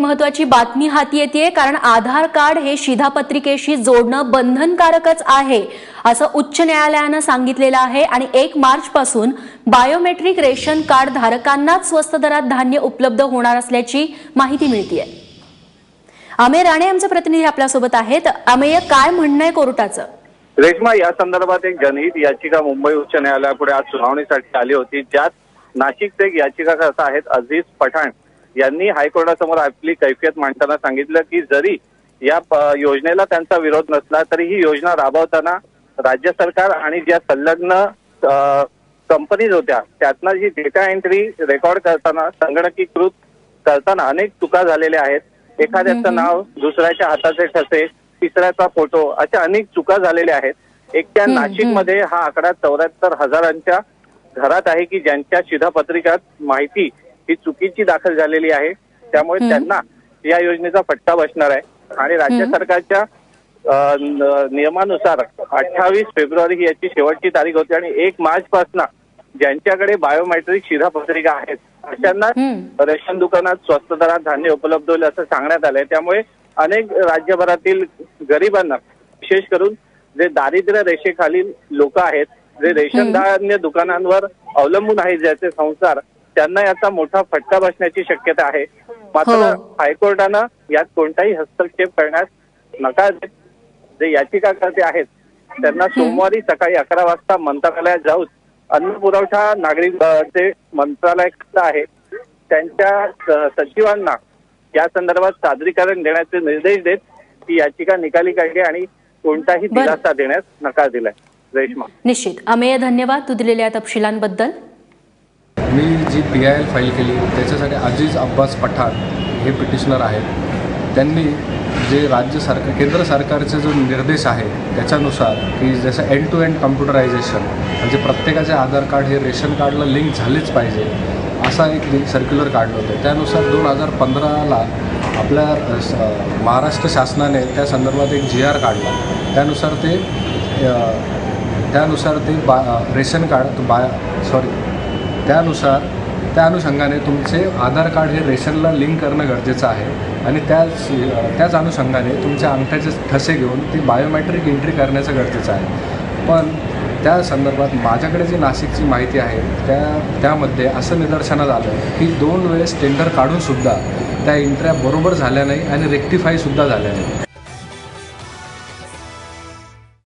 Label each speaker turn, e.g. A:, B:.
A: एक महत्वाची बातमी हाती येते कारण आधार कार्ड हे शिधापत्रिकेशी जोडणं बंधनकारकच आहे असं उच्च न्यायालयानं सांगितलेलं आहे. आणि एक मार्च पासून बायोमेट्रिक रेशन कार्ड धारकांनाच स्वस्त दरात धान्य उपलब्ध होणार असल्याची माहिती मिळतीये. अमेय राणे आमचे प्रतिनिधी आपल्यासोबत आहेत. अमेय काय म्हणणं आहे कोर्टाचं?
B: रेश्मा या संदर्भात एक जनहित याचिका मुंबई उच्च न्यायालयापुढे आज सुनावणीसाठी आली होती. ज्यात नाशिकचे एक याचिकाकर्ता आहेत अजीज पठाण. यांनी हायकोर्टासमोर आपली कैफियत मांडताना सांगितलं की जरी या योजनेला त्यांचा विरोध नसला तरी ही योजना राबवताना राज्य सरकार आणि ज्या संलग्न कंपनीज होत्या त्यातनं जी डेटा एंट्री रेकॉर्ड करताना संगणकीकृत करताना अनेक चुका झालेल्या आहेत. एखाद्याचं नाव दुसऱ्याच्या हाताचे ठसे तिसऱ्याचा फोटो अशा अनेक चुका झालेल्या आहेत. एकट्या नाशिकमध्ये हा आकडा चौऱ्याहत्तर हजारांच्या घरात आहे की ज्यांच्या शिधापत्रिकात माहिती ही चुकीची दाखल झालेली आहे त्यामुळे. त्यांना या योजनेचा फटका बसणार आहे आणि राज्य. सरकारच्या नियमानुसार अठ्ठावीस फेब्रुवारी ही याची शेवटची तारीख होती आणि एक मार्च पासून ज्यांच्याकडे बायोमेट्रिक शिधापत्रिका आहेत अशांना. रेशन दुकानात स्वस्त दरात धान्य उपलब्ध होईल असं सांगण्यात आलंय त्यामुळे अनेक राज्यभरातील गरिबांना विशेष करून जे दारिद्र्य रेषेखालील लोक आहेत जे रेशन. धान्य दुकानांवर अवलंबून आहेत ज्याचे संसार त्यांना याचा मोठा फटका बसण्याची शक्यता आहे. मात्र
A: हो.
B: हायकोर्टानं यात कोणताही हस्तक्षेप करण्यास नकार देत जे याचिकाकर्ते आहेत त्यांना सोमवारी सकाळी अकरा वाजता मंत्रालयात जाऊन अन्न पुरवठा नागरिक चे मंत्रालय आहे त्यांच्या सचिवांना या संदर्भात सादरीकरण देण्याचे निर्देश देत ही याचिका निकाली काढली आणि कोणताही. दिलासा देण्यास नकार दिलाय. रेश्मा
A: निश्चित. अमेय धन्यवाद तू दिलेल्या तपशिलांबद्दल.
C: मी G P I L file केली त्याच्यासाठी अजीज अब्बास पठाण हे पिटिशनर आहेत. त्यांनी जे राज्य सरकार केंद्र सरकारचे जो निर्देश आहे त्याच्यानुसार की जसं एंड टू एंड कम्प्युटरायझेशन म्हणजे प्रत्येकाचे आधार कार्ड हे रेशन कार्डला लिंक झालेच पाहिजे असा एक सर्क्युलर काढलं होतं. त्यानुसार दोन हजार पंधराला आपल्या महाराष्ट्र शासनाने त्या संदर्भात एक जी आर काढला. त्यानुसार ते त्यानुसार ते बा रेशन कार्ड बा सॉरी त्यानुसार त्या अनुषंगाने तुमचे आधार कार्ड हे रेशनला लिंक करणं गरजेचं आहे. आणि त्याच त्याच अनुषंगाने तुमच्या अंगठ्याचे ठसे घेऊन ती बायोमॅट्रिक एंट्री करण्याचं गरजेचं आहे. पण त्या संदर्भात माझ्याकडे जी नाशिकची माहिती आहे त्या त्यामध्ये असं निदर्शनात आलं की दोन वेळेस टेंडर काढूनसुद्धा त्या एंट्र्या बरोबर झाल्या नाही आणि रेक्टिफायसुद्धा झाल्या नाही.